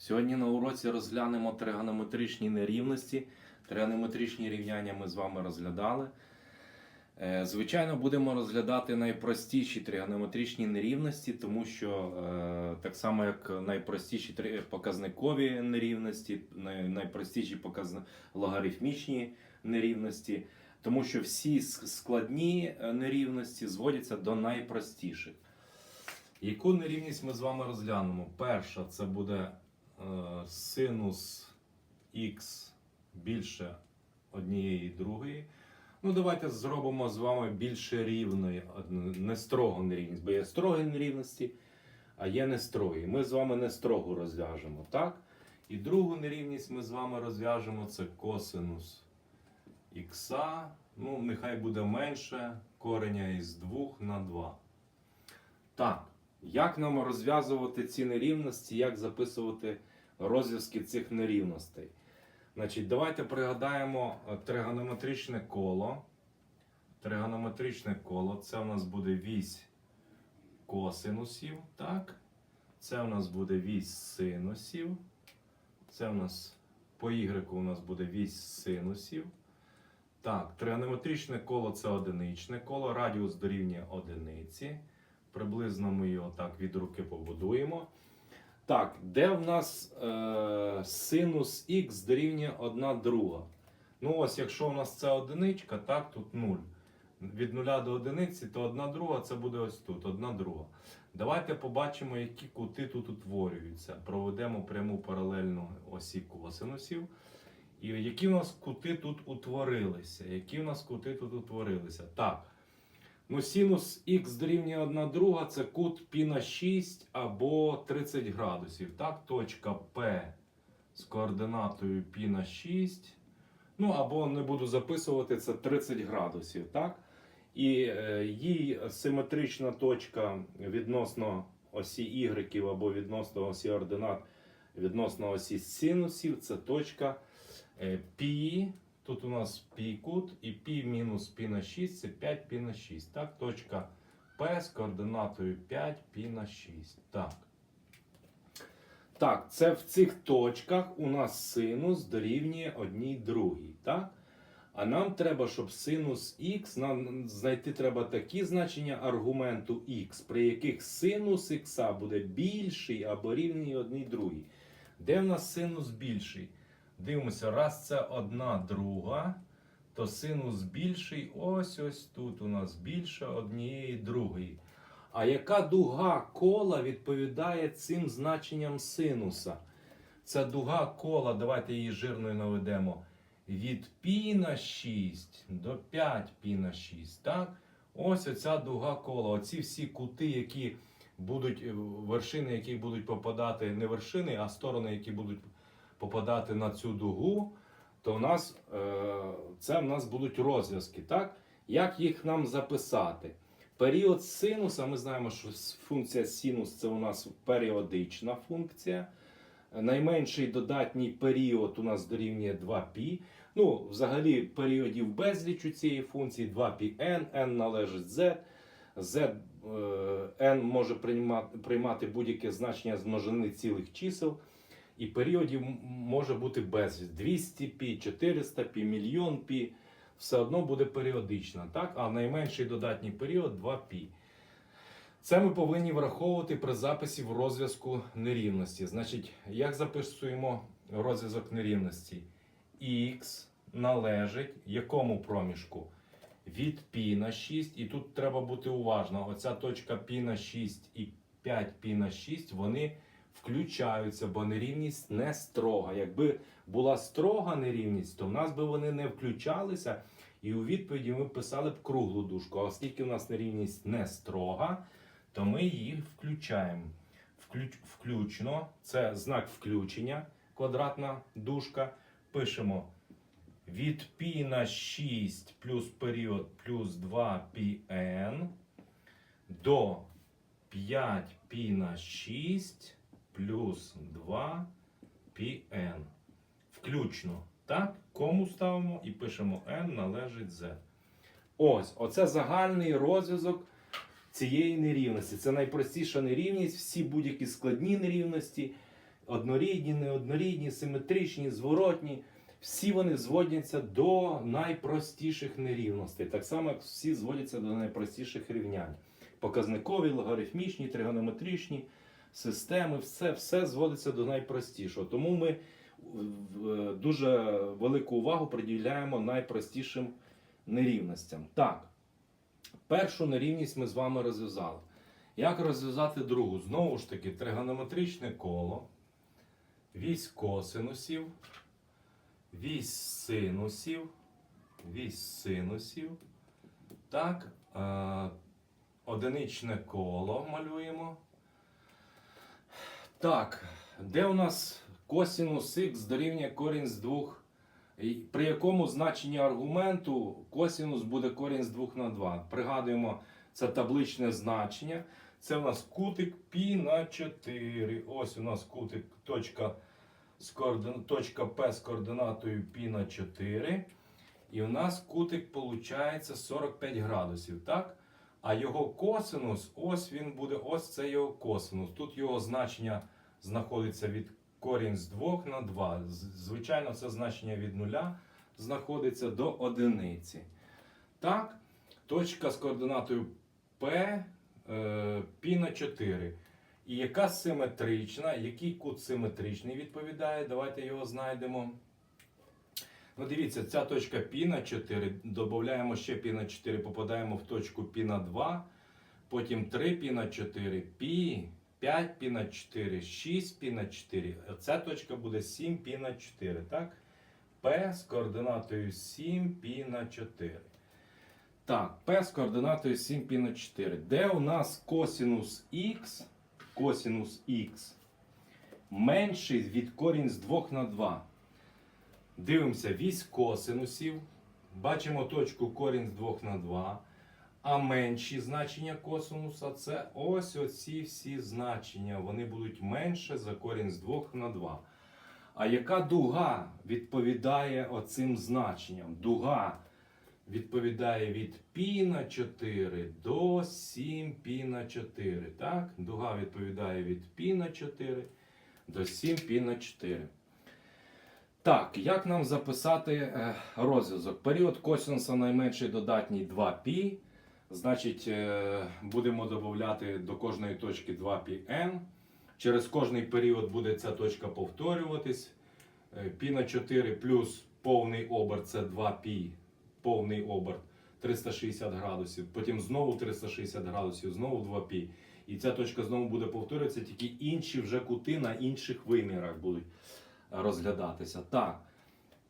Сьогодні на уроці розглянемо тригонометричні нерівності. Тригонометричні рівняння ми з вами розглядали. Е, Звичайно, будемо розглядати найпростіші тригонометричні нерівності, тому що е, так само, як найпростіші показникові нерівності, найпростіші логарифмічні нерівності, тому що всі складні е, нерівності зводяться до найпростіших. Яку нерівність ми з вами розглянемо? Перша це буде синус х більше однієї другої. Ну, давайте зробимо з вами більше рівної, од- не строгу нерівність, бо є строгі нерівності, а є не строгі. Ми з вами не строгу розв'яжемо, так? І другу нерівність ми з вами розв'яжемо це косинус х, ну, нехай буде менше кореня із 2 на 2. Так, як нам розв'язувати ці нерівності, як записувати розв'язки цих нерівностей? Значить, давайте пригадаємо е, тригонометричне коло. Тригонометричне коло це у нас буде вісь косинусів, так? Це у нас буде вісь синусів. Це у нас по Y у нас буде вісь синусів. Так, тригонометричне коло це одиничне коло, радіус дорівнює одиниці. Приблизно ми його так від руки побудуємо. Так, де в нас е, синус х дорівнює 1 друга? Ну ось, якщо у нас це одиничка, так, тут 0. Від 0 до одиниці, то 1 друга це буде ось тут, 1 друга. Давайте побачимо, які кути тут утворюються. Проведемо пряму паралельну осі косинусів. І які в нас кути тут утворилися? Які в нас кути тут утворилися? Так. Ну, синус х дорівнює 1 друга це кут π на 6 або 30 градусів. Так, точка P з координатою π на 6. Ну, або не буду записувати, це 30 градусів. Так? І е, їй симетрична точка відносно осі y або відносно осі ординат, відносно осі синусів, це точка е, π. Тут у нас пі кут і пі мінус пі на 6 це 5 пі на 6. Так, точка P з координатою 5 пі на 6. Так. Так, це в цих точках у нас синус дорівнює одній другій. Так? А нам треба, щоб синус х, нам знайти треба такі значення аргументу х, при яких синус х буде більший або рівний одній другій. Де в нас синус більший? Дивимося, раз це одна друга, то синус більший ось ось тут у нас більше однієї другої. А яка дуга кола відповідає цим значенням синуса? Це дуга кола, давайте її жирною наведемо. Від π на 6 до 5 π на 6. Так? Ось оця дуга кола. Оці всі кути, які будуть, вершини, які будуть попадати, не вершини, а сторони, які будуть попадати на цю дугу, то в нас е, це в нас будуть розв'язки. Так? Як їх нам записати? Період синуса, ми знаємо, що функція синус це у нас періодична функція. Найменший додатній період у нас дорівнює 2π. Ну, взагалі, періодів безліч у цієї функції 2πn, n належить z. z е, n може приймати, приймати будь-яке значення з множини цілих чисел. І періодів м- може бути безліч. 200 пі, 400 пі, мільйон пі. Все одно буде періодична, так? А найменший додатній період 2 пі. Це ми повинні враховувати при записі в розв'язку нерівності. Значить, як записуємо розв'язок нерівності? Х належить якому проміжку? Від π на 6, і тут треба бути уважно. Оця точка π на 6 і 5 π на 6, вони включаються, бо нерівність не строга. Якби була строга нерівність, то в нас би вони не включалися, і у відповіді ми писали б круглу дужку. А оскільки в нас нерівність не строга, то ми їх включаємо. Включ, включно, це знак включення, квадратна дужка. Пишемо від π на 6 плюс період плюс 2 πn до 5 π на 6 плюс 2 πn. Включно. Так? Кому ставимо і пишемо n належить z. Ось, оце загальний розв'язок цієї нерівності. Це найпростіша нерівність, всі будь-які складні нерівності однорідні, неоднорідні, симетричні, зворотні. Всі вони зводяться до найпростіших нерівностей, так само як всі зводяться до найпростіших рівнянь. Показникові, логарифмічні, тригонометричні системи, все, все зводиться до найпростішого. Тому ми дуже велику увагу приділяємо найпростішим нерівностям. Так, першу нерівність ми з вами розв'язали. Як розв'язати другу? Знову ж таки, тригонометричне коло, вісь косинусів, вісь синусів, вісь синусів. Так, е, одиничне коло малюємо. Так, де у нас косинус х дорівнює корінь з 2? При якому значенні аргументу косинус буде корінь з 2 на 2? Пригадуємо, це табличне значення. Це у нас кутик π на 4. Ось у нас кутик точка, з координ... точка P з координатою π на 4. І у нас кутик виходить 45 градусів. так? А його косинус, ось він буде, ось це його косинус. Тут його значення знаходиться від корінь з 2 на 2. Звичайно, це значення від нуля знаходиться до одиниці. Так, точка з координатою P, е, π на 4. І яка симетрична, який кут симетричний відповідає? Давайте його знайдемо. Ну, дивіться, ця точка піна 4. Додаємо ще піна 4, попадаємо в точку піна 2, потім 3 піна 4, пі, 5 піна 4, 6 піна 4. Ця точка буде 7 піна 4. так? П з координатою 7 піна 4. Так, П з координатою 7 піна 4. Де у нас косінус Х, косінус Х менший від корінь з 2 на 2. Дивимося вісь косинусів. Бачимо точку корінь з 2 на 2. А менші значення косинуса це ось оці всі значення. Вони будуть менше за корінь з 2 на 2. А яка дуга відповідає оцим значенням? Дуга відповідає від пі на 4 до 7 пі на 4. Так? Дуга відповідає від пі на 4 до 7 пі на 4. Так, як нам записати е, розв'язок? Період косинуса найменший додатній 2π. Значить, е, будемо додати до кожної точки 2πn. Через кожний період буде ця точка повторюватись. Е, π на 4 плюс повний оберт це 2π, повний оберт 360 градусів. Потім знову 360 градусів, знову 2π. І ця точка знову буде повторюватися, тільки інші вже кути на інших вимірах будуть розглядатися. Так,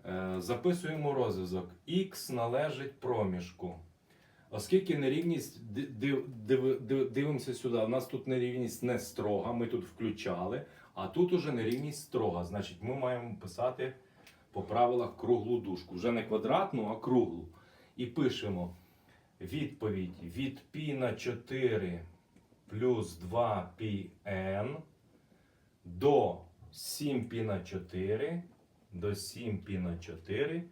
е, записуємо розв'язок. Х належить проміжку. Оскільки нерівність, див- див- див- дивимося сюди, у нас тут нерівність не строга, ми тут включали, а тут уже нерівність строга. Значить, ми маємо писати по правилах круглу дужку. Вже не квадратну, а круглу. І пишемо відповідь від π на 4 плюс 2πn до 7 π на 4 до 7 π на 4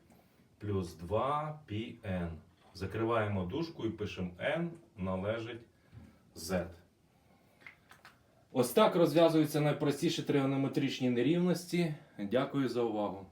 плюс 2 πn. Закриваємо дужку і пишемо n належить z. Ось так розв'язуються найпростіші тригонометричні нерівності. Дякую за увагу.